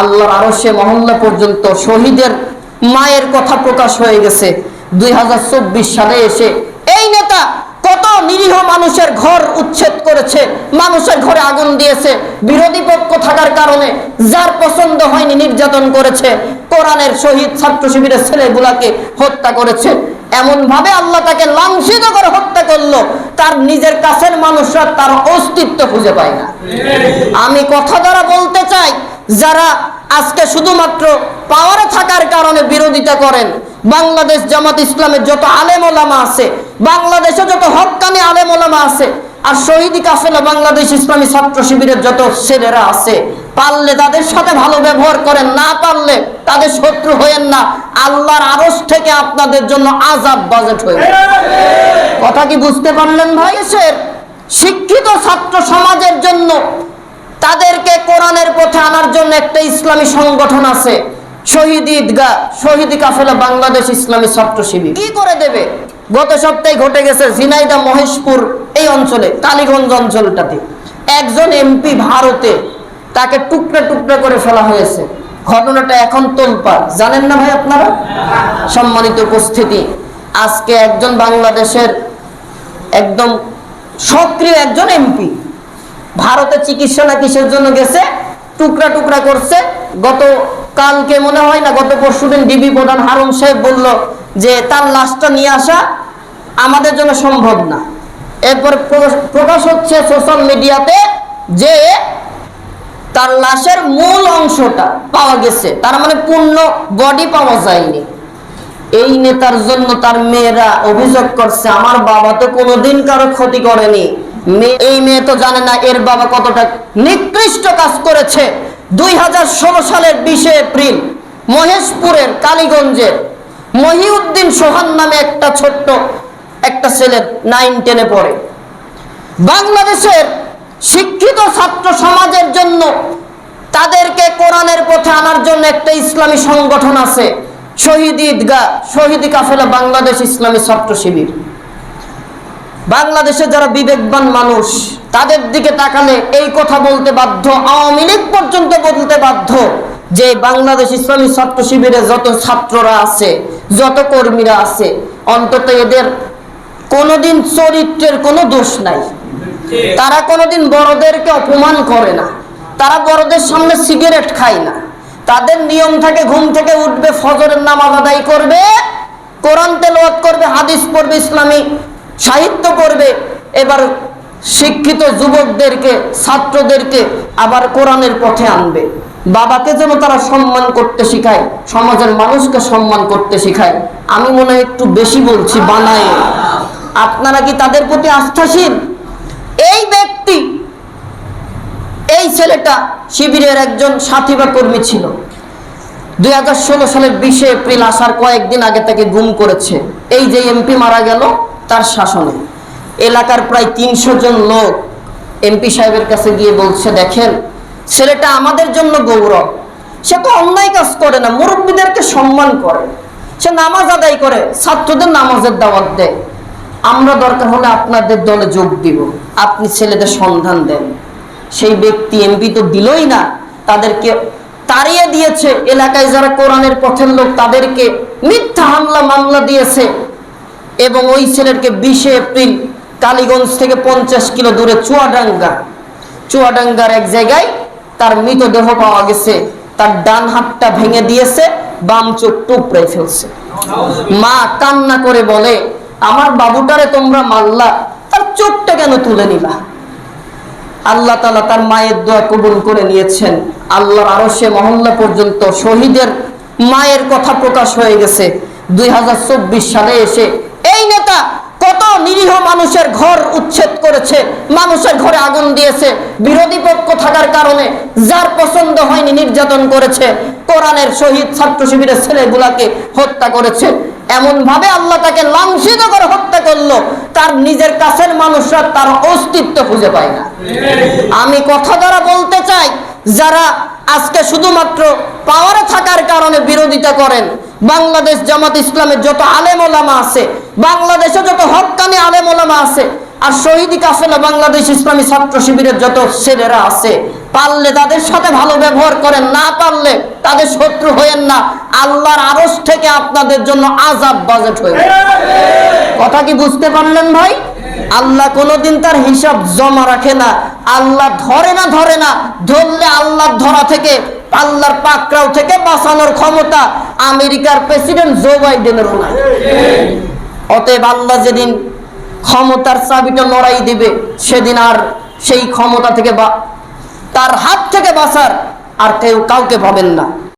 আল্লাহর আরও সে মহল্লা পর্যন্ত শহীদের মায়ের কথা প্রকাশ হয়ে গেছে। দুই হাজার চব্বিশ সালে এসে এই নেতা কত নিরীহ মানুষের ঘর উচ্ছেদ করেছে, মানুষের ঘরে আগুন দিয়েছে, বিরোধী পক্ষ থাকার কারণে যার পছন্দ হয়নি নির্যাতন করেছে, কোরআনের শহীদ ছাত্র শিবিরের ছেলেগুলাকে হত্যা করেছে। এমন ভাবে আল্লাহ তাকে লাঞ্ছিত করে হত্যা করল, তার নিজের কাছের মানুষরা তার অস্তিত্ব খুঁজে পায় না। আমি কথা দ্বারা বলতে চাই যারা আজকে শুধুমাত্র পাওয়ারে থাকার কারণে বিরোধিতা করেন, বাংলাদেশ জামাত ইসলামের যত আলেম ওলামা আছে, বাংলাদেশে যত হক্কানি আলেম ওলামা আছে, আর শহীদ কাফেলা বাংলাদেশ ইসলামী ছাত্র শিবিরের যত ছেলেরা আছে, পারলে তাদের সাথে ভালো ব্যবহার করেন, না পারলে তাদের শত্রু হয়েন না, আল্লাহর আরস থেকে আপনাদের জন্য আজাব বাজেট হয়ে কথা কি বুঝতে পারলেন ভাই শিক্ষিত ছাত্র সমাজের জন্য তাদেরকে কোরআনের পথে আনার জন্য একটা ইসলামী সংগঠন আছে। শহীদ ঈদগাহ শহীদ কাফেলা বাংলাদেশ ইসলামী ছাত্র শিবির। কি করে দেবে? গত সপ্তাহে ঘটে গেছে ঝিনাইদা মহেশপুর এই অঞ্চলে, কালীগঞ্জ অঞ্চলটাতে। একজন এমপি ভারতে তাকে টুকরা টুকরা করে ফেলা হয়েছে। ঘটনাটা এখন তোলপাড়। জানেন না ভাই আপনারা? সম্মানিত উপস্থিতি, আজকে একজন বাংলাদেশের একদম সক্রিয় একজন এমপি। ভারতে চিকিৎসা না কিসের জন্য গেছে? টুকরা টুকরা করছে। গত কালকে মনে হয় না, গত পরশুদিন ডিবি প্রধান হারুন সাহেব বলল যে, তার লাশটা নিয়ে আসা আমাদের জন্য সম্ভব না। এরপর প্রকাশ- হচ্ছে সোশ্যাল মিডিয়াতে যে তার লাশের মূল অংশটা পাওয়া গেছে। তার মানে পূর্ণ বডি পাওয়া যায়নি। এই নেতার জন্য তার মেয়েরা অভিযোগ করছে, আমার বাবা তো কোনোদিন কারও ক্ষতি করেনি। এই মেয়ে তো জানে না এর বাবা কতটা নিকৃষ্ট কাজ করেছে। দুই হাজার ষোলো সালের বিশে এপ্রিল মহেশপুরের কালীগঞ্জের মহিউদ্দিন সোহান নামে একটা ছোট্ট একটা ছেলে নাইন টেনে পড়ে। বাংলাদেশের শিক্ষিত ছাত্র সমাজের জন্য তাদেরকে কোরআনের পথে আনার জন্য একটা ইসলামী সংগঠন আছে, শহীদ ঈদগাহ, শহীদ কাফেলা বাংলাদেশ ইসলামী ছাত্র শিবির। বাংলাদেশে যারা বিবেকবান মানুষ, তাদের দিকে তাকালে এই কথা বলতে বাধ্য, আওয়ামী লীগ পর্যন্ত বলতে বাধ্য যে বাংলাদেশ ইসলামী ছাত্র শিবিরে যত ছাত্ররা আছে, যত কর্মীরা আছে, অন্তত এদের কোনোদিন চরিত্রের কোনো দোষ নাই। তারা কোনোদিন বড়দেরকে অপমান করে না। তারা বড়দের সামনে সিগারেট খায় না। তাদের নিয়ম থাকে, ঘুম থেকে উঠবে, ফজরের নামাজ আদায় করবে, কোরআন তেলাওয়াত করবে, হাদিস পড়বে, ইসলামী সাহিত্য করবে, এবার শিক্ষিত যুবকদেরকে, ছাত্রদেরকে আবার কোরআনের পথে আনবে। বাবাকে যেন তারা সম্মান করতে শিখায়, সমাজের মানুষকে সম্মান করতে শিখায়। আমি মনে হয় একটু বেশি বলছি, বানায়। আপনারা কি তাদের প্রতি আস্থাশীল? এই ব্যক্তি, এই ছেলেটা শিবিরের একজন সাথী বা কর্মী ছিল। দুই হাজার ষোলো সালের বিশে এপ্রিল আসার কয়েকদিন আগে তাকে গুম করেছে। এই যে এমপি মারা গেল তার শাসনে। এলাকার প্রায় তিনশো জন লোক এমপি সাহেবের কাছে গিয়ে বলছে, দেখেন, ছেলেটা আমাদের জন্য গৌরব। সে তো অন্যায় কাজ করে না, মুরব্বীদেরকে সম্মান করে। সে নামাজ আদায় করে, ছাত্রদের নামাজের দাওয়াত দেয়। আমরা দরকার হলে আপনাদের দলে যোগ দিব। আপনি ছেলেদের সন্ধান দেন। সেই ব্যক্তি এমপি তো দিলই না। তাদেরকে তাড়িয়ে দিয়েছে। এলাকায় যারা কোরআনের পথের লোক, তাদেরকে মিথ্যা হামলা মামলা দিয়েছে। এবং ওই ছেলেকে বিশে এপ্রিল কালীগঞ্জ থেকে পঞ্চাশ কিলো দূরে চুয়াডাঙ্গা। চুয়াডাঙ্গার এক জায়গায় তার মৃতদেহ পাওয়া গেছে। তার ডান হাতটা ভেঙে দিয়েছে, বাম চোখ টুকরে ফেলছে। মা কান্না করে বলে, আমার বাবুটারে তোমরা মারলা, তার চোখটা কেন তুলে নিলা? আল্লাহ তালা তার মায়ের দোয়া কবুল করে নিয়েছেন। আল্লাহর আরও সে মহল্লা পর্যন্ত শহীদের মায়ের কথা প্রকাশ হয়ে গেছে। দুই হাজার চব্বিশ সালে এসে নিরীহ মানুষের ঘর উচ্ছেদ করেছে, মানুষের ঘরে আগুন দিয়েছে, বিরোধী পক্ষ থাকার কারণে যার পছন্দ হয়নি নির্যাতন করেছে, কোরআনের শহীদ ছাত্র শিবিরের ছেলেগুলাকে হত্যা করেছে। এমন ভাবে আল্লাহ তাকে লাঞ্ছিত করে হত্যা করল, তার নিজের কাছের মানুষরা তার অস্তিত্ব খুঁজে পায় না। আমি কথা দ্বারা বলতে চাই, যারা আজকে শুধুমাত্র পাওয়ারে থাকার কারণে বিরোধিতা করেন, বাংলাদেশ জামাত ইসলামের যত আলেম ওলামা আছে বাংলাদেশে যত হক্কানি আলেম আছে আর শহীদ কাফেলা বাংলাদেশ ইসলামী ছাত্র শিবিরের যত ছেলেরা আছে, পারলে তাদের সাথে ভালো ব্যবহার করেন, না পারলে তাদের শত্রু হয়েন না। আল্লাহর আরস থেকে আপনাদের জন্য আজাব বাজেট হয়ে কথা কি বুঝতে পারলেন ভাই? আল্লাহ কোনোদিন তার হিসাব জমা রাখে না। আল্লাহ ধরে না ধরে না, ধরলে আল্লাহর ধরা থেকে, আল্লাহর পাকড়াও থেকে বাঁচানোর ক্ষমতা আমেরিকার প্রেসিডেন্ট জো বাইডেনেরও নাই। অতএব আল্লাহ যেদিন ক্ষমতার চাবিটা লড়াই দিবে, সেদিন আর সেই ক্ষমতা থেকে বা তার হাত থেকে বাঁচার আর কেউ কাউকে ভাবেন না।